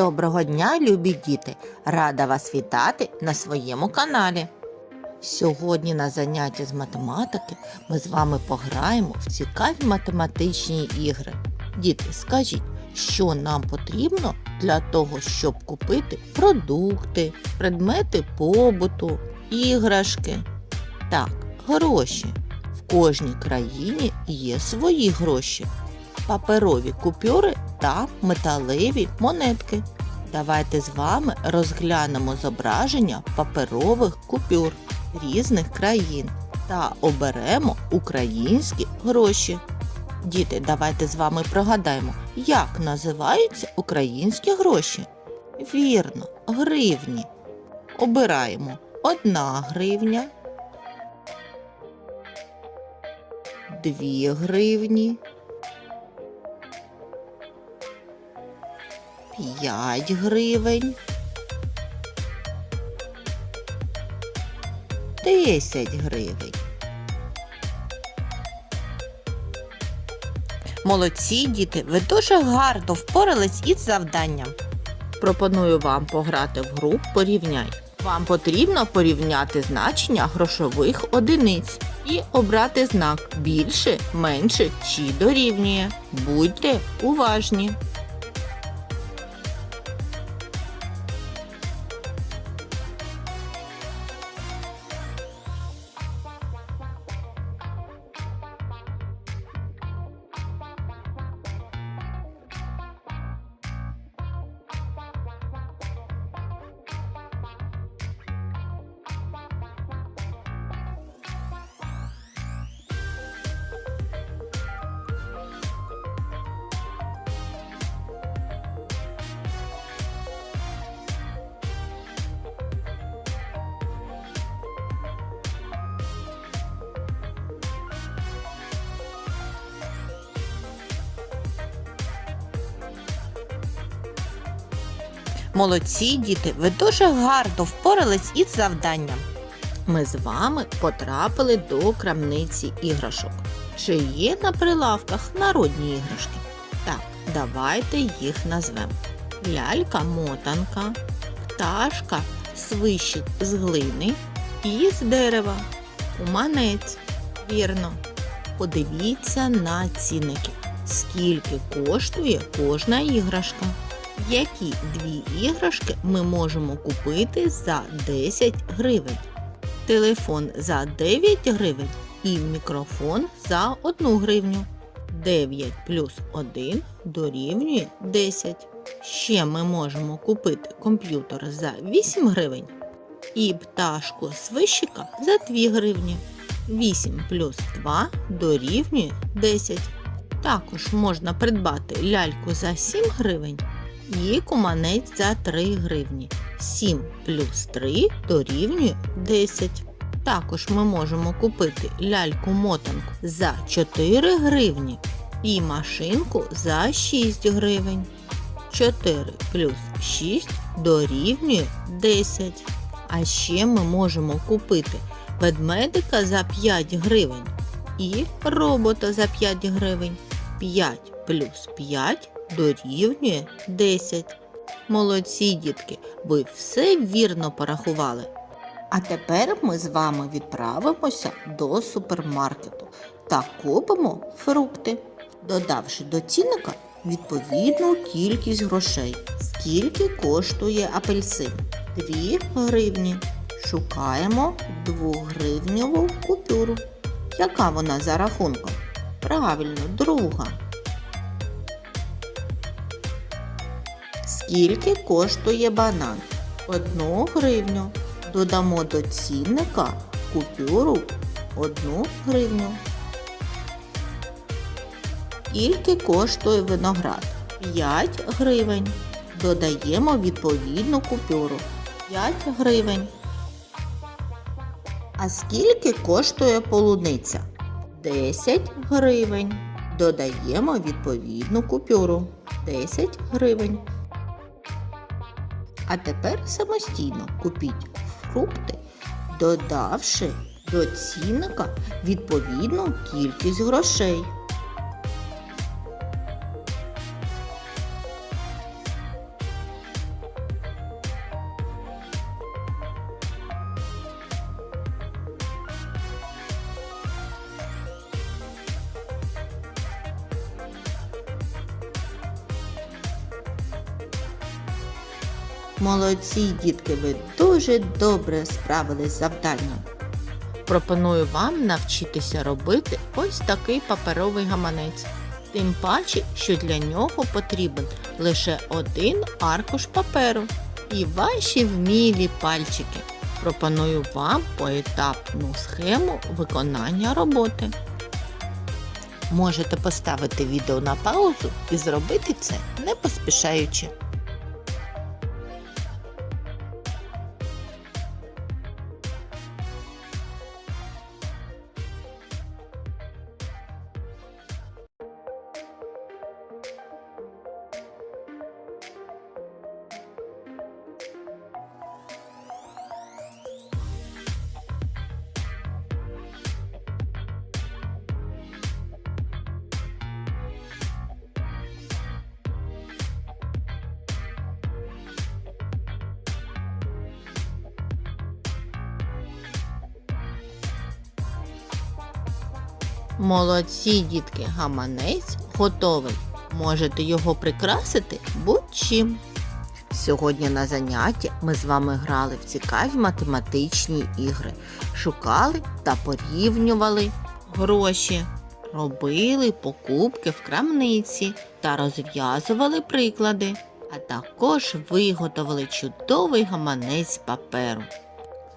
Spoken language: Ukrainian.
Доброго дня, любі діти! Рада вас вітати на своєму каналі. Сьогодні на занятті з математики ми з вами пограємо в цікаві математичні ігри. Діти, скажіть, що нам потрібно для того, щоб купити продукти, предмети побуту, іграшки. Так, гроші. В кожній країні є свої гроші паперові купюри та металеві монетки. Давайте з вами розглянемо зображення паперових купюр різних країн та оберемо українські гроші. Діти, давайте з вами пригадаємо, як називаються українські гроші. Вірно, гривні. Обираємо одна гривня, дві гривні. 5 гривень. 10 гривень. Молодці, діти, ви дуже гарно впорались із завданням. Пропоную вам пограти в гру Порівняй. Вам потрібно порівняти значення грошових одиниць і обрати знак більше, менше чи дорівнює. Будьте уважні. Молодці, діти, ви дуже гарно впорались із завданням. Ми з вами потрапили до крамниці іграшок. Чи є на прилавках народні іграшки? Так, давайте їх назвемо. Лялька-мотанка, пташка, свищик з глини і з дерева, куманець. Вірно. Подивіться на цінники. Скільки коштує кожна іграшка? Які дві іграшки ми можемо купити за 10 гривень? Телефон за 9 гривень і мікрофон за 1 гривню. 9 плюс 1 дорівнює 10. Ще ми можемо купити комп'ютер за 8 гривень і пташку свищика за 2 гривні. 8 плюс 2 дорівнює 10. Також можна придбати ляльку за 7 гривень і куманець за 3 гривні. 7 плюс 3 дорівнює 10. Також ми можемо купити ляльку-мотанку за 4 гривні і машинку за 6 гривень. 4 плюс 6 дорівнює 10. А ще ми можемо купити ведмедика за 5 гривень і робота за 5 гривень. 5 плюс 5 дорівнює 10. Молодці, дітки, ви все вірно порахували. А тепер ми з вами відправимося до супермаркету та купимо фрукти, додавши до цінника відповідну кількість грошей. Скільки коштує апельсин? 2 гривні. Шукаємо 2-гривневу купюру. Яка вона за рахунком? Правильно, друга. Скільки коштує банан? Одну гривню. Додамо до цінника купюру одну гривню. Скільки коштує виноград? 5 гривень. Додаємо відповідну купюру 5 гривень. А скільки коштує полуниця? 10 гривень. Додаємо відповідну купюру 10 гривень. А тепер самостійно купіть фрукти, додавши до цінника відповідну кількість грошей. Молодці, дітки, ви дуже добре справились з завданням. Пропоную вам навчитися робити ось такий паперовий гаманець. Тим паче, що для нього потрібен лише один аркуш паперу і ваші вмілі пальчики. Пропоную вам поетапну схему виконання роботи. Можете поставити відео на паузу і зробити це не поспішаючи. Молодці, дітки, гаманець готовий. Можете його прикрасити будь-чим. Сьогодні на занятті ми з вами грали в цікаві математичні ігри, шукали та порівнювали гроші, робили покупки в крамниці та розв'язували приклади, а також виготовили чудовий гаманець паперу.